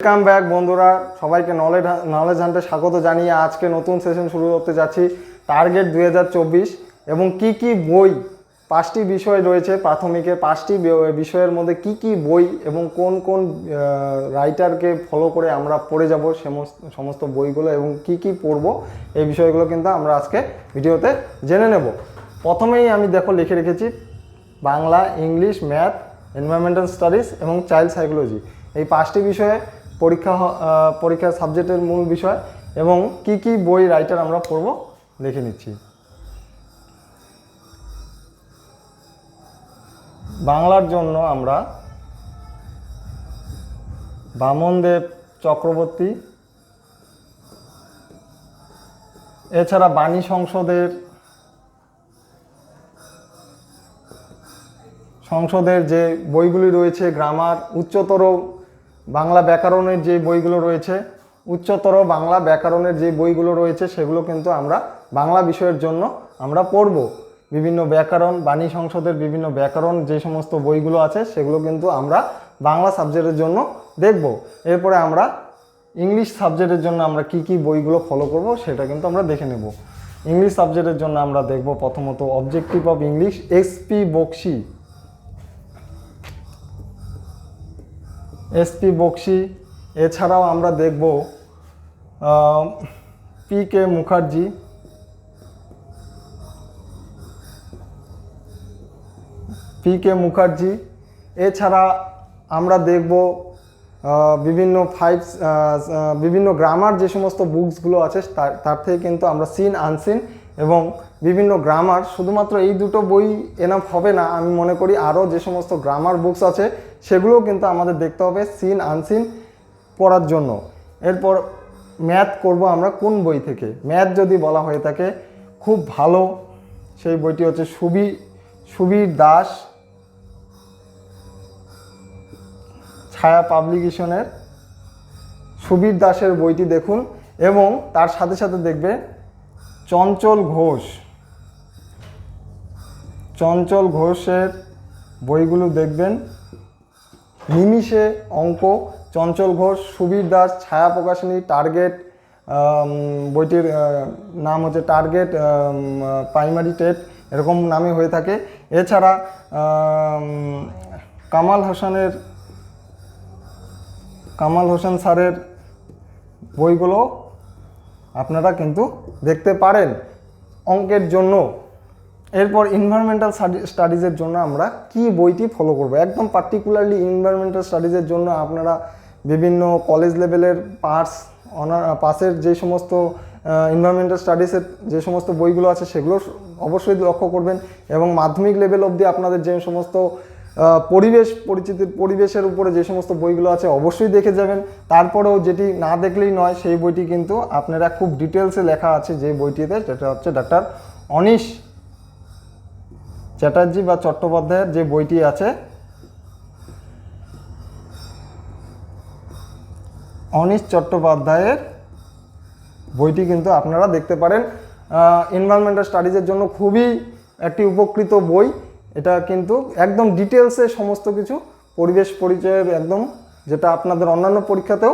Welcome back বন্ধুরা। সবাইকে knowledge knowledge হান্টে স্বাগত জানিয়ে আজকে নতুন সেশন শুরু করতে যাচ্ছি। টার্গেট দু হাজার চব্বিশ এবং কি কি বই, পাঁচটি বিষয় রয়েছে প্রাথমিকের পাঁচটি বিষয়ের মধ্যে কি কি বই এবং কোন কোন রাইটারকে ফলো করে আমরা পড়ে যাব সমস্ত সমস্ত বইগুলো এবং কি কি পড়ব এই বিষয়গুলো কিন্তু আমরা আজকে ভিডিওতে জেনে নেব। প্রথমেই আমি দেখো লিখে রেখেছি, Bangla, English math environmental studies এবং চাইল্ড সাইকোলজি এই পাঁচটি বিষয়ে পরীক্ষা পরীক্ষার সাবজেক্টের মূল বিষয় এবং কি কি বই রাইটার আমরা পড়ব দেখে নিচ্ছি। বাংলার জন্য আমরা বামনদেব চক্রবর্তী, এছাড়া বাণী সংসদের সংসদের যে বইগুলি রয়েছে গ্রামার উচ্চতর বাংলা ব্যাকরণের যে বইগুলো রয়েছে, উচ্চতর বাংলা ব্যাকরণের যে বইগুলো রয়েছে, সেগুলো কিন্তু আমরা বাংলা বিষয়ের জন্য আমরা পড়ব। বিভিন্ন ব্যাকরণ, বাণী সংসদের বিভিন্ন ব্যাকরণ যে সমস্ত বইগুলো আছে, সেগুলো কিন্তু আমরা বাংলা সাবজেক্টের জন্য দেখব। এরপরে আমরা ইংলিশ সাবজেক্টের জন্য আমরা কি কি বইগুলো ফলো করব, সেটা কিন্তু আমরা দেখে নেব। ইংলিশ সাবজেক্টের জন্য আমরা দেখব প্রথমত objective of English S P Bakshi S P Bakshi. এছাড়াও আমরা দেখব P K Mukherjee. P K Mukherjee. এছাড়া আমরা দেখব বিভিন্ন ফাইভ বিভিন্ন গ্রামার যে সমস্ত বুকসগুলো আছে, তার তার থেকে কিন্তু আমরা সিন আনসিন এবং বিভিন্ন গ্রামার শুধুমাত্র এই দুটো বই এনাফ হবে না। আমি মনে করি আরও যে সমস্ত গ্রামার বুকস আছে সেগুলোও কিন্তু আমাদের দেখতে হবে সিন আনসিন পড়ার জন্য। এরপর ম্যাথ করব আমরা কোন বই থেকে? ম্যাথ যদি বলা হয়ে থাকে, খুব ভালো। সেই বইটি হচ্ছে সুবি সুবীর দাস ছায়া পাবলিকেশনের। সুবীর দাসের বইটি দেখুন এবং তার সাথে সাথে দেখবে চঞ্চল ঘোষ। চঞ্চল ঘোষের বইগুলো দেখবেন। নিমিষে অঙ্ক, চঞ্চল ঘোষ, সুবীর দাস, ছায়া প্রকাশনী, টার্গেট বইটির নাম হচ্ছে টার্গেট প্রাইমারি টেট, এরকম নামে হয়ে থাকে। এছাড়া কামাল হোসেনের, কামাল হোসেন স্যারের বইগুলো আপনারা কিন্তু দেখতে পারেন অঙ্কের জন্য। এরপর এনভায়রনমেন্টাল স্টাডিজের জন্য আমরা কি বইটি ফলো করব? একদম পার্টিকুলারলি এনভায়রনমেন্টাল স্টাডিজের জন্য আপনারা বিভিন্ন কলেজ লেভেলের পার্টস অনার পাসের যে সমস্ত এনভায়রনমেন্টাল স্টাডিজের যে সমস্ত বইগুলো আছে সেগুলো অবশ্যই লক্ষ্য করবেন এবং মাধ্যমিক লেভেল অবধি আপনাদের যে সমস্ত পরিবেশ পরিচিতির পরিবেশের উপরে যে সমস্ত বইগুলো আছে অবশ্যই দেখে যাবেন। তারপরেও যেটি না দেখলেই নয়, সেই বইটি কিন্তু আপনারা খুব ডিটেলসে লেখা আছে যে বইটিতে, সেটা হচ্ছে ডাক্তার অনিশ চ্যাটার্জি বা চট্টোপাধ্যায়ের যে বইটি আছে, অনিশ চট্টোপাধ্যায়ের বইটি কিন্তু আপনারা দেখতে পারেন। এনভায়রনমেন্টাল স্টাডিজের জন্য খুবই একটি উপকৃত বই। এটা কিন্তু একদম ডিটেলসে সমস্ত কিছু, পরিবেশ পরিচয়ের একদম, যেটা আপনাদের অন্যান্য পরীক্ষাতেও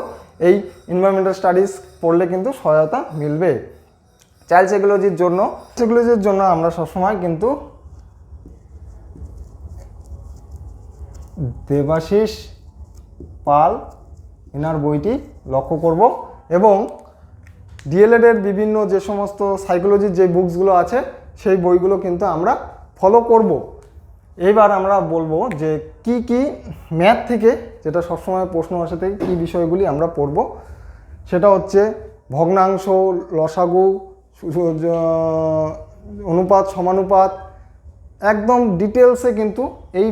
এই এনভায়রনমেন্টাল স্টাডিজ পড়লে কিন্তু সহায়তা মিলবে। চাইল্ড সাইকোলজির জন্য সাইকোলজির জন্য আমরা সবসময় কিন্তু দেবাশিস পাল, এনার বইটি লক্ষ্য করব এবং ডিএলএডের বিভিন্ন যে সমস্ত সাইকোলজির যে বুকসগুলো আছে, সেই বইগুলো কিন্তু আমরা ফলো করব। এবার আমরা বলব যে কি কি ম্যাথ থেকে, যেটা সবসময় প্রশ্ন আসে থেকে, কী বিষয়গুলি আমরা পড়ব। সেটা হচ্ছে ভগ্নাংশ, লসাগু অনুপাত, সমানুপাত একদম ডিটেলসে কিন্তু এই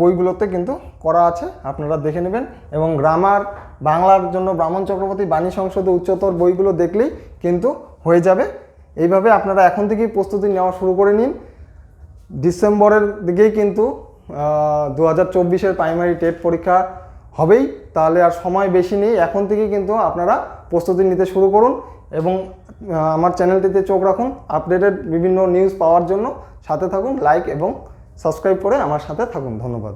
বইগুলোতে কিন্তু করা আছে, আপনারা দেখে নেবেন। এবং গ্রামার, বাংলার জন্য ব্রাহ্মণ চক্রবর্তী, বাণী সংসদে উচ্চতর বইগুলো দেখলেই কিন্তু হয়ে যাবে। এইভাবে আপনারা এখন থেকেই প্রস্তুতি নেওয়া শুরু করে নিন। ডিসেম্বরের দিকেই কিন্তু দু হাজার চব্বিশের প্রাইমারি টেট পরীক্ষা হবেই, তাহলে আর সময় বেশি নেই। এখন থেকেই কিন্তু আপনারা প্রস্তুতি নিতে শুরু করুন। এবং আমার চ্যানেলটিতে চোখ রাখুন আপডেটেড বিভিন্ন নিউজ পাওয়ার জন্য সাথে থাকুন লাইক এবং সাবস্ক্রাইব করে আমার সাথে থাকুন। ধন্যবাদ।